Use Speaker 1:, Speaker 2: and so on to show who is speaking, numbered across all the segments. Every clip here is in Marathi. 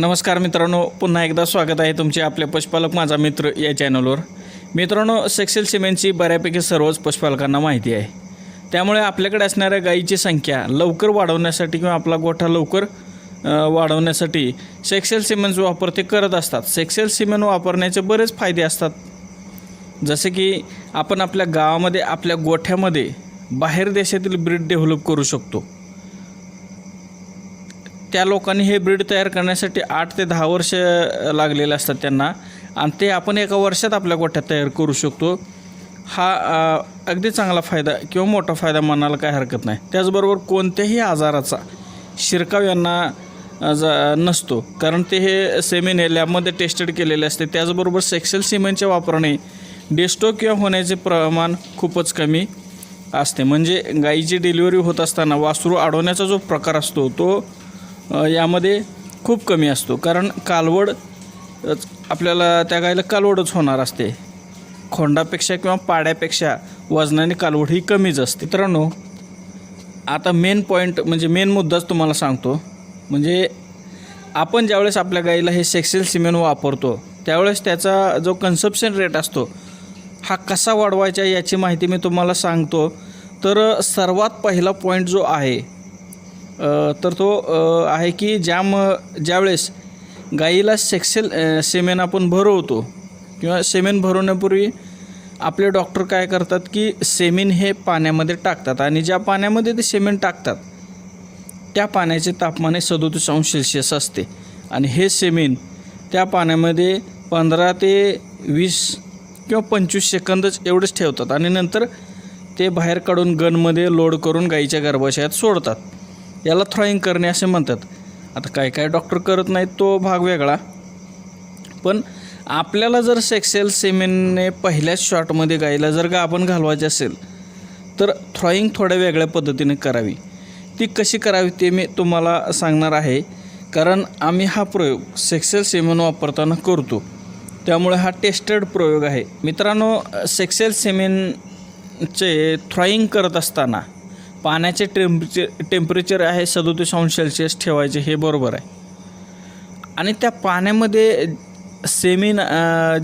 Speaker 1: नमस्कार मित्रांनो पुन्हा एकदा स्वागत आहे तुमचे आपले पशुपालक माझा मित्र या चॅनलवर मित्रांनो सेक्सेल सिमेंटची बऱ्यापैकी सर्वच पशुपालकांना माहिती आहे. त्यामुळे आपल्याकडे असणाऱ्या गायीची संख्या लवकर वाढवण्यासाठी किंवा आपला गोठा लवकर वाढवण्यासाठी सेक्सेल सिमेंट वापर ते करत असतात. सेक्सेल सिमेंट वापरण्याचे बरेच फायदे असतात. जसे की आपण आपल्या गावामध्ये आपल्या गोठ्यामध्ये बाहेर देशातील ब्रीड डेव्हलप करू शकतो. त्या लोकांनी हे ब्रीड तयार करण्यासाठी आठ ते दहा वर्ष लागलेले असतात त्यांना. आणि ते आपण एका वर्षात आपल्या गोठ्यात तयार करू शकतो. हा अगदी चांगला फायदा किंवा मोठा फायदा म्हणायला काय हरकत नाही. त्याचबरोबर कोणत्याही आजाराचा शिरकाव यांना जा नसतो. कारण ते हे सेमेन हे लॅबमध्ये टेस्टेड केलेले असते. त्याचबरोबर सेक्शल सिमेंटच्या वापराने डेस्टो किंवा होण्याचे प्रमाण खूपच कमी असते. म्हणजे गाईची डिलिव्हरी होत असताना वासरू अडवण्याचा जो प्रकार असतो तो यामध्ये खूप कमी असतो. कारण कालवड आपल्याला त्या गाईला कालवडच होणार असते. खोंडापेक्षा किंवा पाड्यापेक्षा वजनाने कालवड ही कमीच असते. मित्रांनो आता मेन पॉईंट म्हणजे मेन मुद्दाच तुम्हाला सांगतो. म्हणजे आपण ज्यावेळेस आपल्या गाईला हे सेक्सेल सिमेंट वापरतो त्यावेळेस त्याचा जो कन्सप्शन रेट असतो हा कसा वाढवायचा याची माहिती मी तुम्हाला सांगतो. तर सर्वात पहिला पॉईंट जो आहे तर तो आहे की ज्या म ज्यावेळेस गाईला सेक्सेल सेमेन आपण भरवतो किंवा सेमेन भरवण्यापूर्वी आपले डॉक्टर काय करतात की सेमेन हे पाण्यामध्ये टाकतात आणि ज्या पाण्यामध्ये ते सेमेन टाकतात त्या पाण्याचे तापमान हे सदोतीस अंश सेल्सिअस असते. आणि हे सेमेन त्या पाण्यामध्ये पंधरा ते वीस किंवा पंचवीस सेकंदच एवढंच ठेवतात आणि नंतर ते बाहेर काढून गनमध्ये लोड करून गाईच्या गर्भाशयात सोडतात. याला थ्रॉईंग करणे असे म्हणतात. आता काय काय डॉक्टर करत नाहीत तो भाग वेगळा. पण आपल्याला जर सेक्सेल सेमेनने पहिल्याच शॉटमध्ये गाईला जर गाभण घालवायचे असेल तर थ्रॉईंग थोड्या वेगळ्या पद्धतीने करावी. ती कशी करावी ते मी तुम्हाला सांगणार आहे. कारण आम्ही हा प्रयोग सेक्सेल सेमेन वापरताना करतो. त्यामुळे हा टेस्टेड प्रयोग आहे. मित्रांनो सेक्सेल सेमेनचे थ्रॉईंग करत असताना पाण्याचे टेम्परेचर टेम्परेचर आहे सदोतीस अंश सेल्सिअस ठेवायचे हे बरोबर आहे. आणि त्या पाण्यामध्ये सेमिन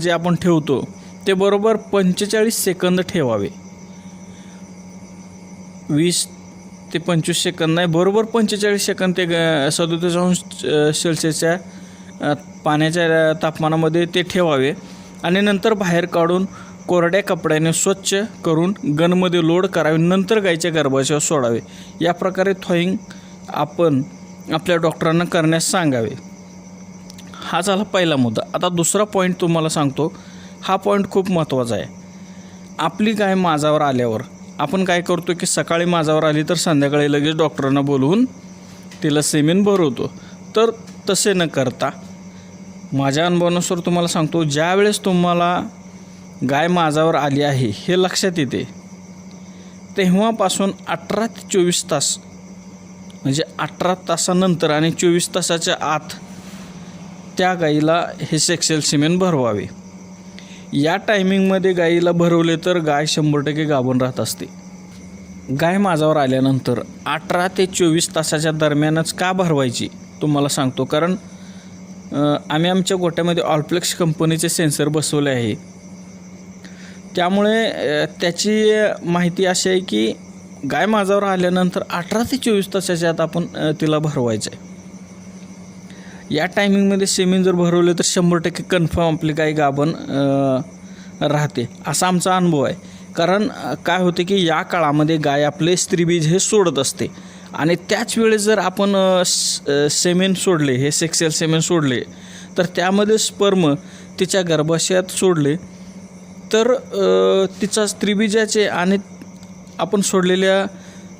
Speaker 1: जे आपण ठेवतो ते बरोबर पंचेचाळीस सेकंद ठेवावे. वीस ते पंचवीस सेकंद नाही बरोबर पंचेचाळीस सेकंद ते सदोतीस अंश सेल्सिअसच्या पाण्याच्या तापमानामध्ये ते ठेवावे. आणि नंतर बाहेर काढून कोरड्या कपड्याने स्वच्छ करून गनमध्ये लोड करावे नंतर गायीच्या गर्भाशयावर सोडावे. या प्रकारे थॉईंग आपण आपल्या डॉक्टरांना करण्यास सांगावे. हा झाला पहिला मुद्दा. आता दुसरा पॉईंट तुम्हाला सांगतो. हा पॉईंट खूप महत्त्वाचा आहे. आपली गाय माझावर आल्यावर आपण काय करतो की सकाळी माझावर आली तर संध्याकाळी लगेच डॉक्टरांना बोलवून तिला सेमेन भरवतो. तर तसे न करता माझ्या अनुभवानुसार तुम्हाला सांगतो ज्यावेळेस तुम्हाला गाय माझावर आली आहे हे लक्षात येते. तेव्हापासून अठरा ते चोवीस तास म्हणजे अठरा तासानंतर आणि चोवीस तासाच्या आत त्या गाईला हे सेक्सेल सिमेंट भरवावे. या टायमिंगमध्ये गाईला भरवले तर गाय शंभर टक्के गाभून राहत असते. गाय माझावर आल्यानंतर अठरा ते चोवीस तासाच्या दरम्यानच का भरवायची तुम्हाला सांगतो. कारण आम्ही आमच्या गोट्यामध्ये ऑलप्लेक्स कंपनीचे सेन्सर बसवले आहे. त्यामुळे त्याची माहिती अशी आहे की गाय माझावर आल्यानंतर अठरा ते चोवीस तासाच्या आत आपण तिला भरवायचं आहे. या टायमिंगमध्ये सेमिन जर भरवले तर शंभर टक्के कन्फर्म आपली गाय गाभण राहते. असा आमचा अनुभव आहे. कारण काय होते की या काळामध्ये गाय आपले स्त्रीबीज हे सोडत असते. आणि त्याच वेळेस जर आपण सेमेन सोडले हे सेक्सेल सेमेन सोडले तर त्यामध्ये स्पर्म तिच्या गर्भाशयात सोडले तर तिचा स्त्रीबीजाचे आणि आपण सोडलेल्या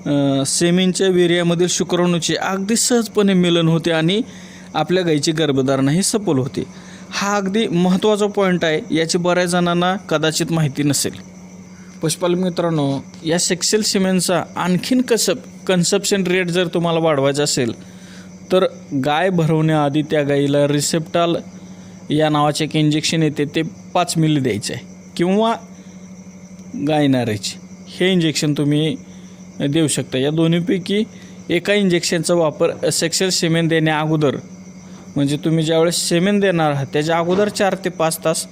Speaker 1: सेमींच्या सेमीनच्या वेरियामधील शुक्राणूचे अगदी सहजपणे मिलन होते आणि आपल्या गाईची गर्भधारणा ही सफल होते. हा अगदी महत्त्वाचा पॉईंट आहे याची बऱ्याच जणांना कदाचित माहिती नसेल. पशुपालक मित्रांनो या सेक्सेल सिमेंटचा आणखीन कसप कन्सप्शन रेट जर तुम्हाला वाढवायचा असेल तर गाय भरवण्याआधी त्या गाईला रिसेप्टाल या नावाचे एक इंजेक्शन येते ते पाच मिली द्यायचं. आहे किंवा गाय नारायची हे इंजेक्शन तुम्ही देऊ शकता. या दोन्हीपैकी एका इंजेक्शनचा वापर सेक्शुअल सिमेंट देण्या अगोदर म्हणजे तुम्ही ज्यावेळेस सेमेन देणार आहात त्याच्या अगोदर चार ते पाच तास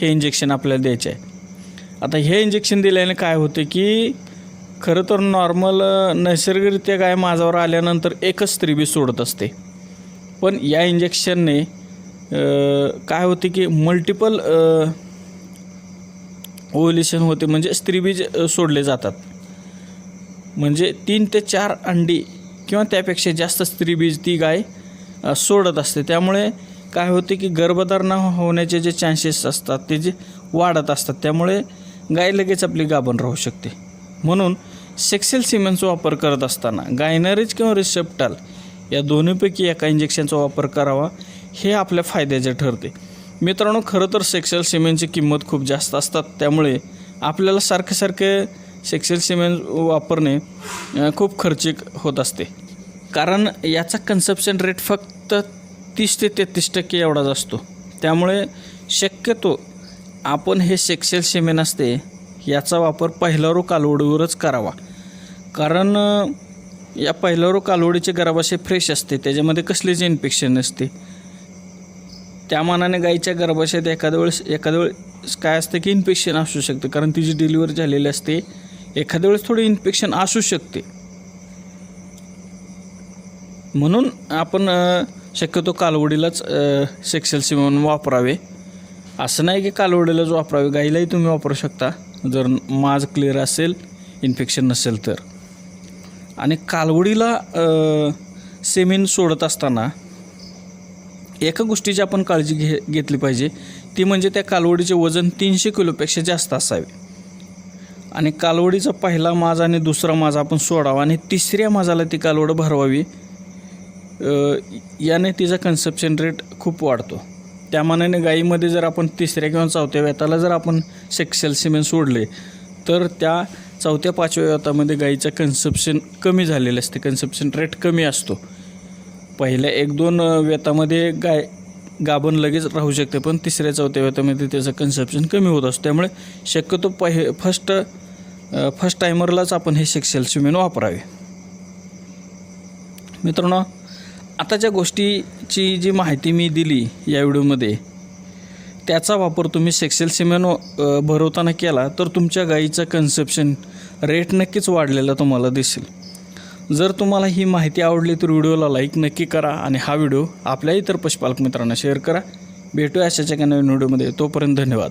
Speaker 1: हे इंजेक्शन आपल्याला द्यायचे आहे. आता हे इंजेक्शन दिल्याने काय होते की खरं तर नॉर्मल नैसर्गिकरित्या गाय माझावर आल्यानंतर एकच स्त्री बी सोडत असते. पण या इंजेक्शनने काय होते की मल्टिपल ओव्हलेशन होते म्हणजे स्त्रीबीज सोडले जातात. म्हणजे तीन ते चार अंडी किंवा त्यापेक्षा जास्त स्त्रीबीज ती गाय सोडत असते. त्यामुळे काय होते की गर्भधारणा होण्याचे जे चान्सेस असतात ते जे वाढत असतात त्यामुळे गाय लगेच आपली गाभण राहू शकते. म्हणून सेक्सेल सिमेंटचा वापर करत असताना गायनरेज किंवा रिसेप्टाल या दोन्हीपैकी एका इंजेक्शनचा वापर करावा हे आपल्या फायद्याचे ठरते. मित्रांनो खरं तर सेक्सेल सिमेंटची किंमत खूप जास्त असतात. त्यामुळे आपल्याला सारखे सारखे सेक्सेल सिमेंट वापरणे खूप खर्चिक होत असते. कारण याचा कन्सप्शन रेट फक्त तीस ते तेहतीस टक्के एवढाच असतो. त्यामुळे शक्यतो आपण हे सेक्सेल सिमेंट असते याचा वापर पहिलारो कालवडीवरच करावा. कारण या पहिलारो कालवडीचे गर्भाशय फ्रेश असते त्याच्यामध्ये कसलेच इन्फेक्शन नसते. त्या मानाने गाईच्या गर्भाशयात एखाद्या वेळेस एखाद्या वेळेस काय असतं की इन्फेक्शन असू शकतं. कारण तिची डिलिव्हरी झालेली असते एखाद्या वेळेस थोडं इन्फेक्शन असू शकते. म्हणून आपण शक्यतो कालवडीलाच सेक्सेल सिमन वापरावे. असं नाही की कालवडीलाच वापरावे. गाईलाही तुम्ही वापरू शकता. जर माज क्लिअर असेल इन्फेक्शन नसेल तर. आणि कालवडीला सेमिन सोडत असताना एका गोष्टीची आपण काळजी घे घेतली पाहिजे. ती म्हणजे त्या कालवडीचे वजन तीनशे किलोपेक्षा जास्त असावे. आणि कालवडीचा पहिला माज आणि दुसरा माज आपण सोडावा आणि तिसऱ्या माजाला ती कालवड भरवावी. याने तिचा कन्सप्शन रेट खूप वाढतो. त्या मानाने गाईमध्ये जर आपण तिसऱ्या किंवा चौथ्या व्यताला जर आपण सेक्सेल सिमेंट सोडले तर त्या चौथ्या पाचव्या व्यतामध्ये गाईचं कन्सप्शन कमी झालेलं असते. कन्सप्शन रेट कमी असतो. पहिल्या एक दोन वेतामध्ये गाय गाभण लगेच राहू शकते पण तिसऱ्या चौथ्या वेतामध्ये त्याचं कन्सप्शन कमी होत असतं. त्यामुळे शक्यतो पहि फर्स्ट फर्स्ट टायमरलाच आपण हे सेक्सेल सिमेंट वापरावे. मित्रांनो आताच्या गोष्टीची जी माहिती मी दिली या व्हिडिओमध्ये त्याचा वापर तुम्ही सेक्सेल सिमेंट भरवताना केला तर तुमच्या गाईचं कन्सेप्शन रेट नक्कीच वाढलेला तुम्हाला दिसेल. जर तुम्हाला ही माहिती आवडली तर व्हिडिओला लाईक नक्की करा आणि हा व्हिडिओ आपल्या इतर पशुपालक मित्रांना शेअर करा. भेटूया अशाच एका नवीन व्हिडिओमध्ये. तोपर्यंत धन्यवाद.